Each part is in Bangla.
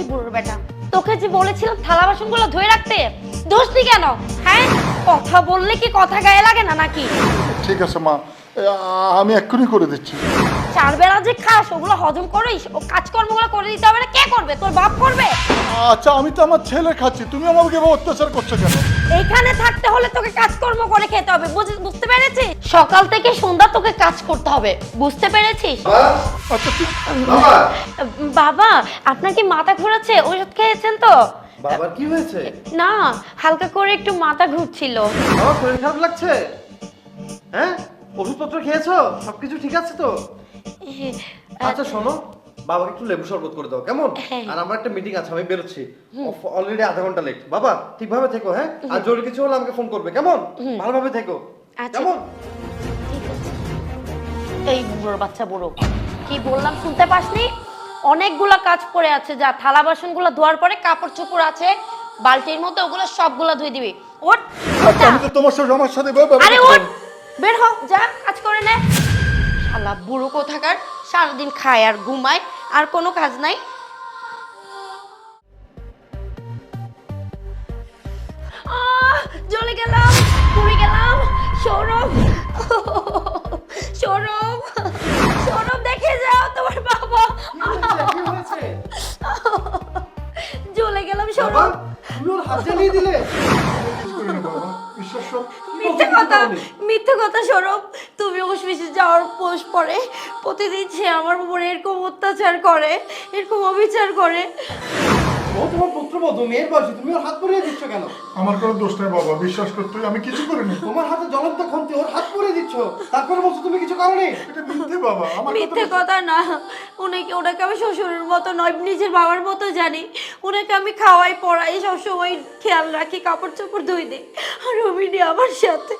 এই বুড়োর বেটা। তোকে যে বলেছিলাম থালা বাসনগুলো ধুয়ে রাখতে দোষটি কেন? হ্যাঁ? কথা বললে কি কথা গায়ে লাগে না নাকি? ঠিক আছে, মা। আমি এক্ষুনি করে দিচ্ছি। চার বেলা যে খাস ওগুলো হজম করিস ও কাজকর্মগুলো করে দিতে হবে না কে করবে? তোর বাপ করবে? আচ্ছা আমি তো আমার ছেলে খাচ্ছি তুমি আমাকে এভাবে অত্যাচার করছ কেন? এইখানে থাকতে হলে তোকে কাজকর্ম করে খেতে হবে বুঝ- বুঝতে পেরেছিস? সকাল থেকে সন্ধ্যা তোকে কাজ করতে হবে বুঝতে পেরেছিস? বাবা? আচ্ছা বাবা? বাবা আপনার কি মাথা ঘোরাচ্ছে? ওষুধ খেয়েছেন তো? বাবার কি হয়েছে? না হালকা করে একটু মাথা ঘুরছিল। বাবা শরীর খারাপ লাগছে? হ্যাঁ? ওষুধপত্র খেয়েছো? সবকিছু ঠিক আছে তো? আচ্ছা শোনো বাবাকে একটু লেবু শরবত করে দাও কেমন? হ্যাঁ। আর আমার একটা মিটিং আছে আমি বেরোচ্ছি। অলরেডি আধা ঘণ্টা লেট বাবা ঠিকভাবে থেকো হ্যাঁ? আর জরুরি কিছু হলে আমাকে ফোন করবে কেমন? ভালোভাবে থেকো। আচ্ছা। কেমন? এই বুড়োর বাচ্চা বুড়ো কি বললাম শুনতে পাসনি? অনেকগুলা কাজ পড়ে আছে যা থালা বাসনগুলো ধোয়ার পরে কাপড় চোপড় আছে বালতির মধ্যে ওগুলো সবগুলো ধুয়ে দিবি। ওঠ আচ্ছা আমি তো তোমার সাথে আমার সাথে আরে ওঠ বের হ যা কাজ করে নে। শালা বুড়ো কোথাকার? সারাদিন খায় আর ঘুমায় আর কোনো কাজ নাই। আহ, গেলাম পুড়ে গেলাম। সৌরভ সৌরভ সৌরভ দেখে যাও তোমার বাবা। হয়েছে গেলাম সৌরভ। ওর দিলে। মিথ্যে কথা মিথ্যে কথা সৌরভ। তুমি অফিসে যাওয়ার পোষ পরে প্রতিদিন সে আমার উপরে এরকম অত্যাচার করে এরকম অবিচার করে। ও তোমার পুত্রবধূ মেয়ের বয়সী তুমি ওর হাত পরিয়ে দিচ্ছ কেন? আমার কোনো দোষ নেই বাবা বিশ্বাস করতে আমি কিছু করিনি। তোমার হাতে জ্বলন্ত খন্তি ওর হাত পরিয়ে দিচ্ছ। তারপরে বলছো তুমি কিছু করোনি? এটা মিথ্যে বাবা আমার মিথ্যে কথা না। উনাকে ওনাকে আমি শ্বশুরের মতো নয় নিজের বাবার মতো জানি। ওনাকে আমি খাওয়াই পড়াই সবসময় খেয়াল রাখি কাপড় চোপড় ধুই দিই। আর অভিনি আমার সাথে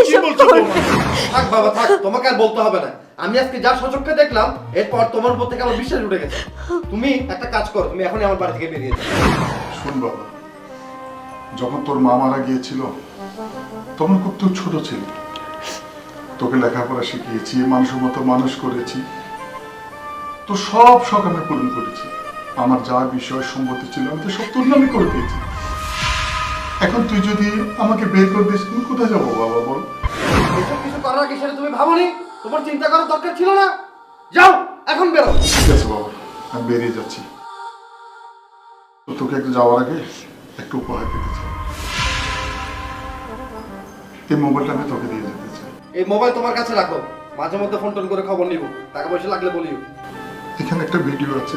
এসব? থাক বাবা, থাক, তোমাকে আর বলতে হবে না। আমি আজকে যা দেখলাম, এরপর তোমার উপর থেকে আমার বিশ্বাস উঠে গেছে। তুমি একটা কাজ করো, তুমি এখনই আমার বাড়ি থেকে বেরিয়ে যাও। শুন বাবা, যখন তোর মা মারা গিয়েছিল, তখন খুব তুই ছোট ছিল। তোকে লেখাপড়া শিখিয়েছি, মানুষের মতো মানুষ করেছি। তো সব শখ আমি পূরণ করেছি। আমার যা বিষয় সম্পত্তি ছিল, আমি তো সব তোর নামে করে দিয়েছি। এখন তুই যদি আমাকে বের করে দিস তুমি কোথায় যাব বাবা বল? এসব কিছু করার আগে সেটা তুমি ভাবোনি? তোমার চিন্তা করার দরকার ছিল না? যাও এখন বেরো। ঠিক আছে বাবা আমি বেরিয়ে যাচ্ছি। তো তোকে একটু যাওয়ার আগে একটু উপহার দিতে চাই। এই মোবাইলটা আমি তোকে দিয়ে যেতে চাই। এই মোবাইল তোমার কাছে রাখো মাঝে মধ্যে ফোন টোন করে খবর নিব। টাকা পয়সা লাগলে বলিও। এখানে একটা ভিডিও আছে।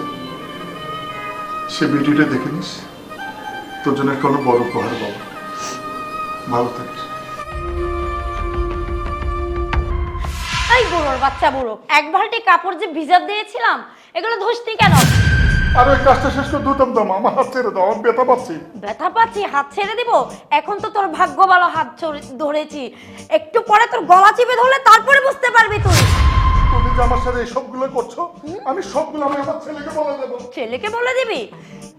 সে ভিডিওটা দেখে নিস। তোর জন্য কোনো বড় উপহার বাবা। ভালো থাকিস। এই বুড়োর বাচ্চা বুড়ো এক বালতি কাপড় যে ভিজা দিয়েছিলাম এগুলো ধুসনি কেন? আর ওই কাজটা শেষ করে দুতাম দাম আমার হাত ছেড়ে দাও আমি ব্যথা পাচ্ছি। ব্যথা পাচ্ছি হাত ছেড়ে দিব? এখন তো তোর ভাগ্য ভালো হাত ধরেছি। একটু পরে তোর গলা চিপে ধরলে তারপরে বুঝতে পারবি তুই। তুমি যে আমার সাথে সবগুলো করছ আমি সবগুলো আমি আমার ছেলেকে বলে দেবো। ছেলেকে বলে দিবি?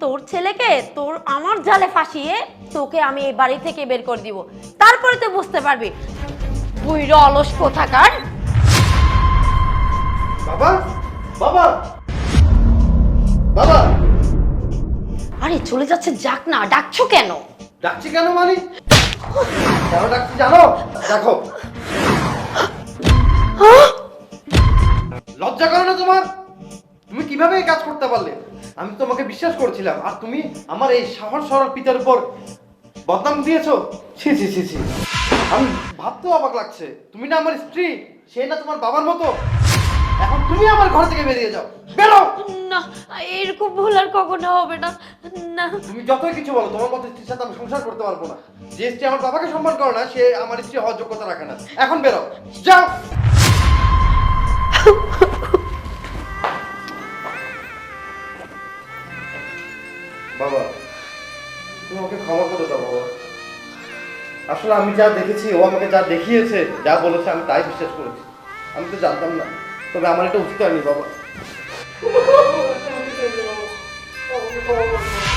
তোর ছেলেকে তোর আমার জালে ফাঁসিয়ে তোকে আমি এই বাড়ি থেকে বের করে দিব। তারপরে তুই বুঝতে পারবি। বুইরা অলস কোথাকার? বাবা বাবা বাবা। আরে চলে যাচ্ছে যাক না ডাকছো কেন? ডাকছি কেন মানি? কেন ডাকছি জানো? দেখো। লজ্জা করো না তোমার? তুমি কীভাবে এই কাজ করতে পারলে? আমি তোমাকে বিশ্বাস করছিলাম আর তুমি আমার এই সাহস সরল পিতার উপর বদনাম দিয়েছ? ছি ছি ছি ছি। আমি ভাবতেও অবাক লাগছে। তুমি না আমার স্ত্রী সে না তোমার বাবার মতো? তুমি আমার ঘর থেকে বেরিয়ে যাও। বেরো! না এরকম ভুল আর কখনো হবে না। না। তুমি যতই কিছু বলো তোমার মতো স্ত্রীর সাথে আমি সংসার করতে পারব না। যে স্ত্রী আমার বাবাকে সম্মান করে না সে আমার স্ত্রী হওয়ার যোগ্যতা রাখে না। এখন বেরো। যাও! বাবা তুমি আমাকে ক্ষমা করে দাও বাবা। আসলে আমি যা দেখেছি ও আমাকে যা দেখিয়েছে যা বলেছে আমি তাই বিশ্বাস করেছি। আমি তো জানতাম না। তবে আমার এটা উচিত হয়নি বাবা।